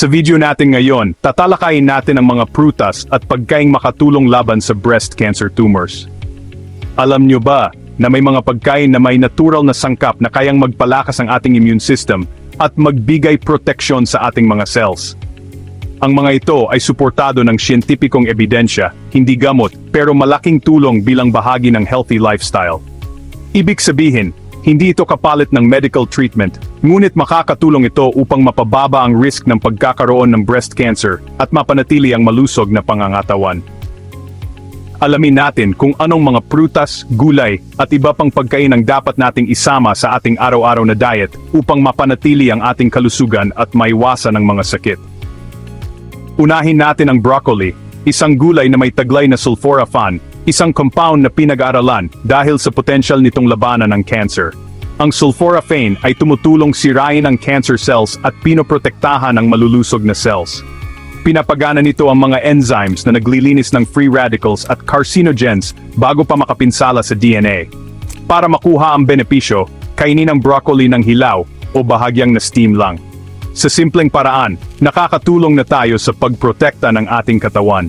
Sa video natin ngayon, tatalakayin natin ang mga prutas at pagkaing makatulong laban sa breast cancer tumors. Alam nyo ba na may mga pagkain na may natural na sangkap na kayang magpalakas ang ating immune system at magbigay proteksyon sa ating mga cells? Ang mga ito ay suportado ng siyentipikong ebidensya, hindi gamot, pero malaking tulong bilang bahagi ng healthy lifestyle. Ibig sabihin, hindi ito kapalit ng medical treatment, ngunit makakatulong ito upang mapababa ang risk ng pagkakaroon ng breast cancer at mapanatili ang malusog na pangangatawan. Alamin natin kung anong mga prutas, gulay, at iba pang pagkain ang dapat nating isama sa ating araw-araw na diet upang mapanatili ang ating kalusugan at maiwasan ang mga sakit. Unahin natin ang broccoli, isang gulay na may taglay na sulforaphane, isang compound na pinag-aralan dahil sa potensyal nitong labanan ng cancer. Ang sulforaphane ay tumutulong sirain ang cancer cells at pinoprotektahan ang malulusog na cells. Pinapagana nito ang mga enzymes na naglilinis ng free radicals at carcinogens bago pa makapinsala sa DNA. Para makuha ang benepisyo, kainin ang broccoli ng hilaw o bahagyang na steam lang. Sa simpleng paraan, nakakatulong na tayo sa pagprotekta ng ating katawan.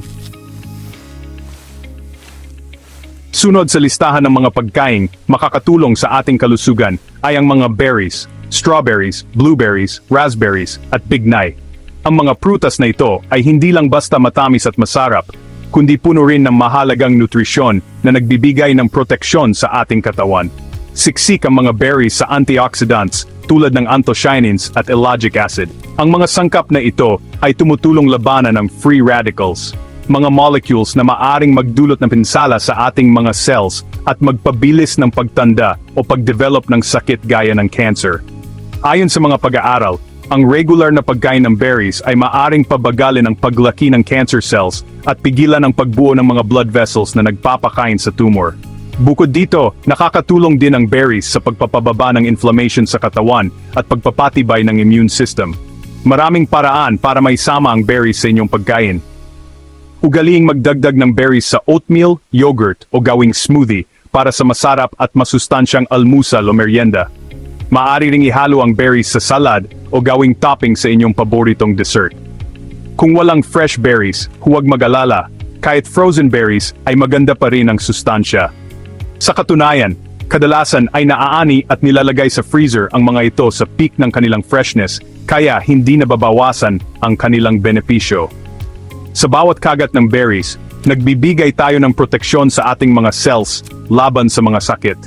Sunod sa listahan ng mga pagkaing makakatulong sa ating kalusugan ay ang mga berries, strawberries, blueberries, raspberries, at bignay. Ang mga prutas na ito ay hindi lang basta matamis at masarap, kundi puno rin ng mahalagang nutrisyon na nagbibigay ng proteksyon sa ating katawan. Siksik ang mga berries sa antioxidants tulad ng anthocyanins at ellagic acid. Ang mga sangkap na ito ay tumutulong labanan ng free radicals, mga molecules na maaring magdulot ng pinsala sa ating mga cells at magpabilis ng pagtanda o pagdevelop ng sakit gaya ng cancer. Ayon sa mga pag-aaral, ang regular na pagkain ng berries ay maaring pabagalin ang paglaki ng cancer cells at pigilan ang pagbuo ng mga blood vessels na nagpapakain sa tumor. Bukod dito, nakakatulong din ang berries sa pagpapababa ng inflammation sa katawan at pagpapatibay ng immune system. Maraming paraan para maisama ang berries sa inyong pagkain. Ugaliing magdagdag ng berries sa oatmeal, yogurt o gawing smoothie para sa masarap at masustansyang almusal o merienda. Maaari ring ihalo ang berries sa salad o gawing topping sa inyong paboritong dessert. Kung walang fresh berries, huwag mag-alala. Kahit frozen berries ay maganda pa rin ang sustansya. Sa katunayan, kadalasan ay naaani at nilalagay sa freezer ang mga ito sa peak ng kanilang freshness, kaya hindi nababawasan ang kanilang benepisyo. Sa bawat kagat ng berries, nagbibigay tayo ng proteksyon sa ating mga cells laban sa mga sakit.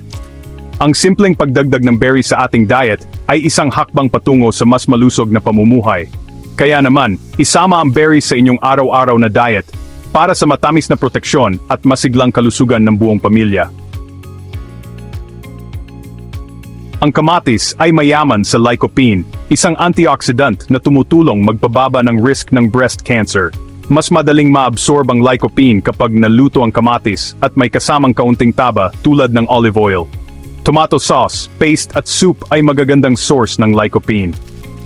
Ang simpleng pagdagdag ng berries sa ating diet ay isang hakbang patungo sa mas malusog na pamumuhay. Kaya naman, isama ang berries sa inyong araw-araw na diet para sa matamis na proteksyon at masiglang kalusugan ng buong pamilya. Ang kamatis ay mayaman sa lycopene, isang antioxidant na tumutulong magpababa ng risk ng breast cancer. Mas madaling maabsorb ang lycopene kapag naluto ang kamatis at may kasamang kaunting taba tulad ng olive oil. Tomato sauce, paste at soup ay magagandang source ng lycopene.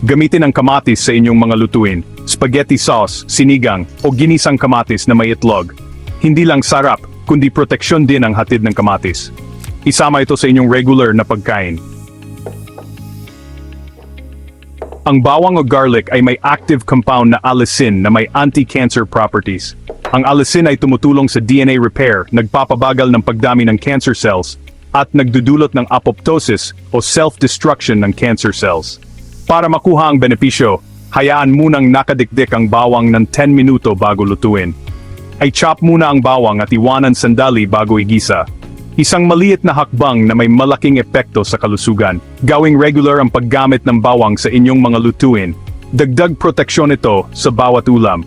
Gamitin ang kamatis sa inyong mga lutuin, spaghetti sauce, sinigang, o ginisang kamatis na may itlog. Hindi lang sarap, kundi proteksyon din ang hatid ng kamatis. Isama ito sa inyong regular na pagkain. Ang bawang o garlic ay may active compound na allicin na may anti-cancer properties. Ang allicin ay tumutulong sa DNA repair, nagpapabagal ng pagdami ng cancer cells, at nagdudulot ng apoptosis o self-destruction ng cancer cells. Para makuha ang benepisyo, hayaan munang nakadikdik ang bawang ng 10 minuto bago lutuin. Ay chop muna ang bawang at iwanan sandali bago igisa. Isang maliit na hakbang na may malaking epekto sa kalusugan. Gawing regular ang paggamit ng bawang sa inyong mga lutuin. Dagdag proteksyon ito sa bawat ulam.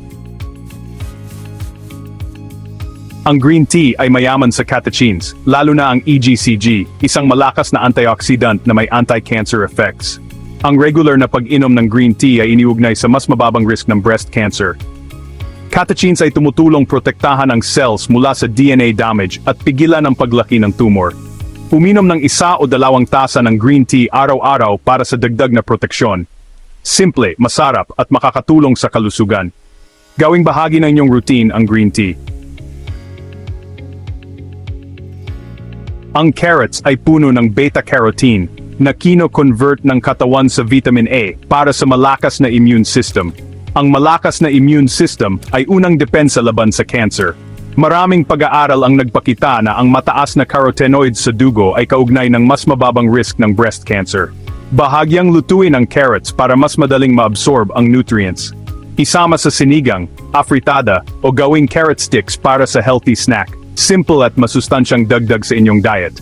Ang green tea ay mayaman sa catechins, lalo na ang EGCG, isang malakas na antioxidant na may anti-cancer effects. Ang regular na pag-inom ng green tea ay iniugnay sa mas mababang risk ng breast cancer. Catechins ay tumutulong protektahan ang cells mula sa DNA damage at pigilan ang paglaki ng tumor. Uminom ng isa o dalawang tasa ng green tea araw-araw para sa dagdag na proteksyon. Simple, masarap at makakatulong sa kalusugan. Gawing bahagi ng inyong routine ang green tea. Ang carrots ay puno ng beta-carotene na kino-convert ng katawan sa vitamin A para sa malakas na immune system. Ang malakas na immune system ay unang depensa laban sa cancer. Maraming pag-aaral ang nagpakita na ang mataas na carotenoids sa dugo ay kaugnay ng mas mababang risk ng breast cancer. Bahagyang lutuin ang carrots para mas madaling maabsorb ang nutrients. Isama sa sinigang, afritada, o gawing carrot sticks para sa healthy snack. Simple at masustansyang dagdag sa inyong diet.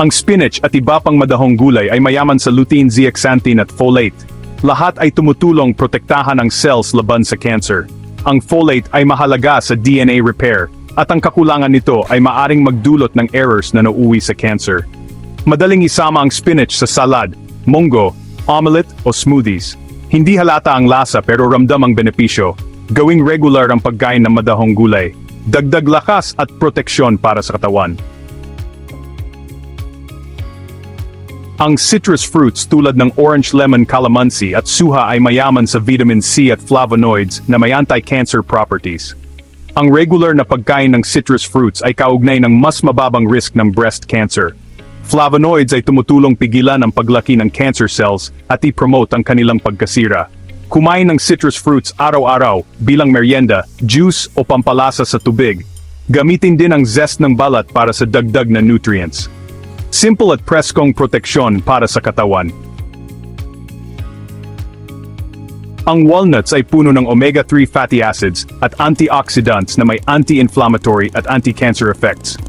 Ang spinach at iba pang madahong gulay ay mayaman sa lutein, zeaxanthin at folate. Lahat ay tumutulong protektahan ang cells laban sa cancer. Ang folate ay mahalaga sa DNA repair, at ang kakulangan nito ay maaring magdulot ng errors na nauuwi sa cancer. Madaling isama ang spinach sa salad, munggo, omelette o smoothies. Hindi halata ang lasa pero ramdam ang benepisyo. Gawing regular ang pagkain ng madahong gulay. Dagdag lakas at proteksyon para sa katawan. Ang citrus fruits tulad ng orange lemon calamansi at suha ay mayaman sa vitamin C at flavonoids na may anti-cancer properties. Ang regular na pagkain ng citrus fruits ay kaugnay ng mas mababang risk ng breast cancer. Flavonoids ay tumutulong pigilan ang paglaki ng cancer cells at i-promote ang kanilang pagkasira. Kumain ng citrus fruits araw-araw bilang merienda, juice o pampalasa sa tubig. Gamitin din ang zest ng balat para sa dagdag na nutrients. Simple at preskong proteksyon para sa katawan. Ang walnuts ay puno ng omega-3 fatty acids at antioxidants na may anti-inflammatory at anti-cancer effects.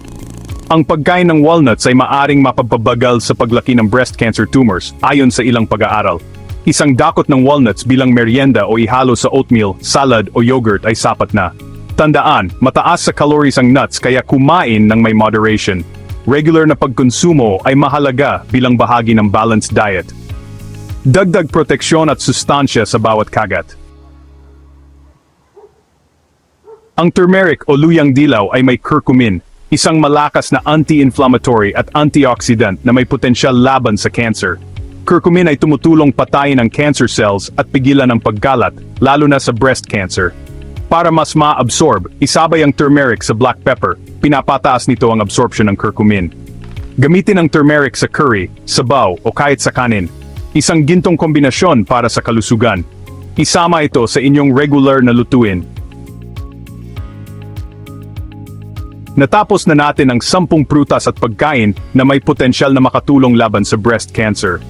Ang pagkain ng walnuts ay maaring mapapabagal sa paglaki ng breast cancer tumors ayon sa ilang pag-aaral. Isang dakot ng walnuts bilang merienda o ihalo sa oatmeal, salad o yogurt ay sapat na. Tandaan, mataas sa calories ang nuts kaya kumain ng may moderation. Regular na pagkonsumo ay mahalaga bilang bahagi ng balanced diet. Dagdag proteksyon at sustansya sa bawat kagat. Ang turmeric o luyang dilaw ay may curcumin, isang malakas na anti-inflammatory at antioxidant na may potensyal laban sa cancer. Curcumin ay tumutulong patayin ang cancer cells at pigilan ang paggalat, lalo na sa breast cancer. Para mas ma-absorb, isabay ang turmeric sa black pepper, pinapataas nito ang absorption ng curcumin. Gamitin ang turmeric sa curry, sabaw o kahit sa kanin. Isang gintong kombinasyon para sa kalusugan. Isama ito sa inyong regular na lutuin. Natapos na natin ang sampung prutas at pagkain na may potensyal na makatulong laban sa breast cancer.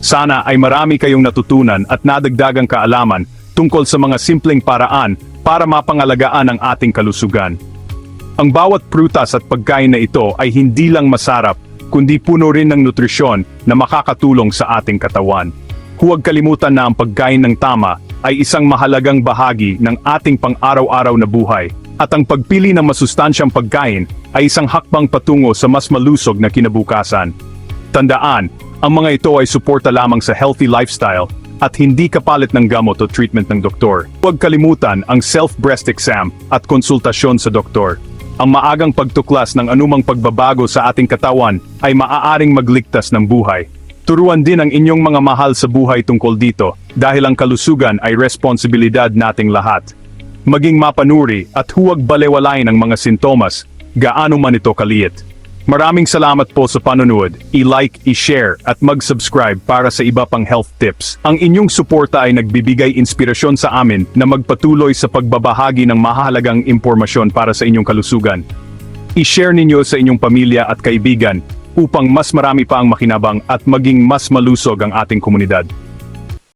Sana ay marami kayong natutunan at nadagdagang kaalaman tungkol sa mga simpleng paraan para mapangalagaan ang ating kalusugan. Ang bawat prutas at pagkain na ito ay hindi lang masarap, kundi puno rin ng nutrisyon na makakatulong sa ating katawan. Huwag kalimutan na ang pagkain ng tama ay isang mahalagang bahagi ng ating pang-araw-araw na buhay, at ang pagpili ng masustansyang pagkain ay isang hakbang patungo sa mas malusog na kinabukasan. Tandaan, ang mga ito ay suporta lamang sa healthy lifestyle at hindi kapalit ng gamot o treatment ng doktor. Huwag kalimutan ang self-breast exam at konsultasyon sa doktor. Ang maagang pagtuklas ng anumang pagbabago sa ating katawan ay maaaring magligtas ng buhay. Turuan din ang inyong mga mahal sa buhay tungkol dito dahil ang kalusugan ay responsibilidad nating lahat. Maging mapanuri at huwag balewalain ang mga sintomas, gaano man ito kaliit. Maraming salamat po sa panonood, i-like, i-share at mag-subscribe para sa iba pang health tips. Ang inyong suporta ay nagbibigay inspirasyon sa amin na magpatuloy sa pagbabahagi ng mahalagang impormasyon para sa inyong kalusugan. I-share ninyo sa inyong pamilya at kaibigan upang mas marami pa ang makinabang at maging mas malusog ang ating komunidad.